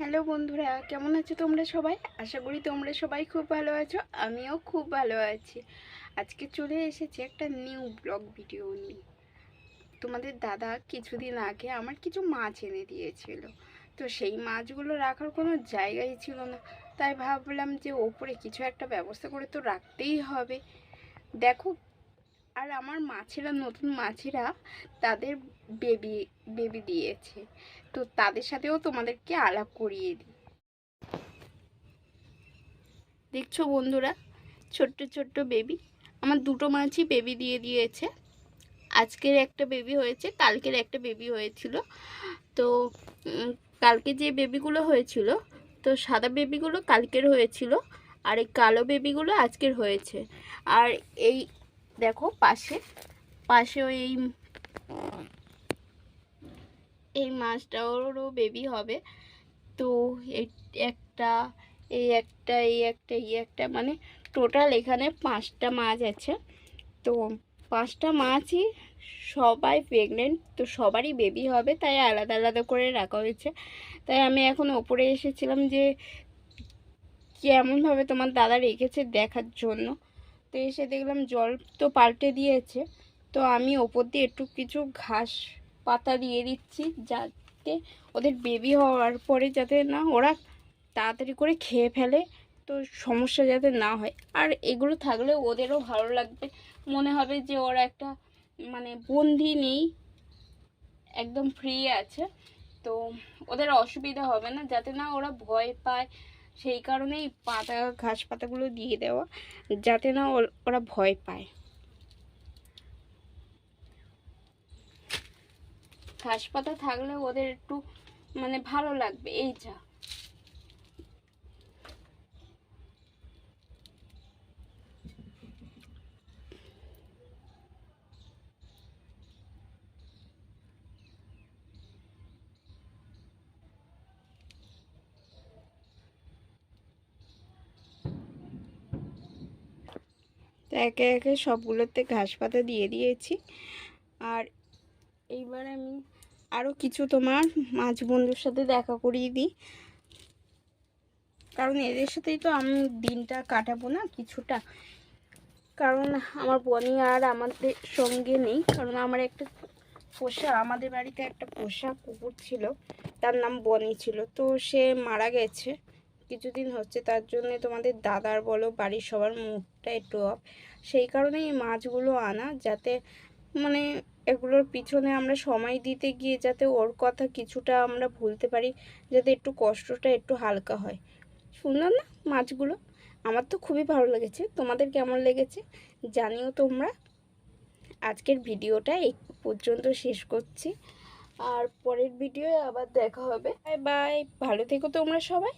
Hello বন্ধুরা, কেমন আছো তোমরা সবাই? আশা করি তোমরা সবাই খুব ভালো আছো, আমিও খুব ভালো আছি। আজকে চলে এসেছি একটা নিউ ব্লগ ভিডিও নিয়ে। তোমাদের দাদা কিছুদিন আগে আমার কিছু মাছ এনে দিয়েছিল। তো সেই মাছগুলো রাখার কোনো জায়গাই ছিল না। তাই ভাবলাম যে ওপরে কিছু একটা ব্যবস্থা করে তো রাখতেই হবে। দেখো আর আমার মাছেরা, নতুন মাছেরা তাদের বেবি বেবি দিয়েছে। তো তাদের সাথেও তোমাদেরকে আলাপ করিয়ে দিই। দেখছ বন্ধুরা, ছোট্ট ছোট্ট বেবি। আমার দুটো মাছই বেবি দিয়ে দিয়েছে। আজকের একটা বেবি হয়েছে, কালকের একটা বেবি হয়েছিল। তো কালকে যে বেবিগুলো হয়েছিল, তো সাদা বেবিগুলো কালকের হয়েছিল, আর এই কালো বেবিগুলো আজকের হয়েছে। আর এই দেখো পাশে পাশে ওই এই মাছটারও বেবি হবে। তো এই একটা এই একটা এই একটা এই একটা মানে টোটাল এখানে পাঁচটা মাছ আছে। তো পাঁচটা মাছই সবাই প্রেগনেন্ট তো সবারই বেবি হবে, তাই আলাদা আলাদা করে রাখা হয়েছে। তাই আমি এখন ওপরে এসেছিলাম যে কেমনভাবে তোমার দাদা রেখেছে দেখার জন্য। তো এসে দেখলাম জল তো পাল্টে দিয়েছে। তো আমি ওপর দিয়ে একটু কিছু ঘাস পাতা দিয়ে দিচ্ছি যাতে ওদের বেবি হওয়ার পরে যাতে না ওরা তাড়াতাড়ি করে খেয়ে ফেলে, তো সমস্যা যাতে না হয়। আর এগুলো থাকলে ওদেরও ভালো লাগবে। মনে হবে যে ওরা একটা মানে বন্দি নেই, একদম ফ্রি আছে। তো ওদের অসুবিধা হবে না, যাতে না ওরা ভয় পায়। সেই কারণেই পাতা, ঘাস পাতাগুলো দিয়ে দেওয়া, যাতে না ওরা ভয় পায়। ঘাস পাতা থাকলে ওদের একটু মানে ভালো লাগবে, এই যা। একে একে সবগুলোতে ঘাস পাতা দিয়ে দিয়েছি। আর এইবার আমি আরও কিছু তোমার মাছ বন্ধুর সাথে দেখা করিয়ে দিই। কারণ এদের সাথেই তো আমি দিনটা কাটাবো না কিছুটা। কারণ আমার বনি আর আমাদের সঙ্গে নেই। কারণ আমার একটা পোষা, আমাদের বাড়িতে একটা পোষা কুকুর ছিল। তার নাম বনি ছিল। তো সে মারা গেছে। কিছুদিন হচ্ছে তার জন্য তোমাদের দাদার বলো বাড়ির সবার মুখটা একটু অফ সেই কারণেই এই মাছগুলো আনা যাতে মানে এগুলোর পিছনে আমরা সময় দিতে গিয়ে যাতে ওর কথা কিছুটা আমরা ভুলতে পারি, যাতে একটু কষ্টটা একটু হালকা হয়। সুন্দর না মাছগুলো? আমার তো খুবই ভালো লেগেছে। তোমাদের কেমন লেগেছে জানিও তোমরা। আজকের ভিডিওটা এই পর্যন্ত শেষ করছি। আর পরের ভিডিওয়ে আবার দেখা হবে। Bye bye. ভালো থেকো তোমরা সবাই।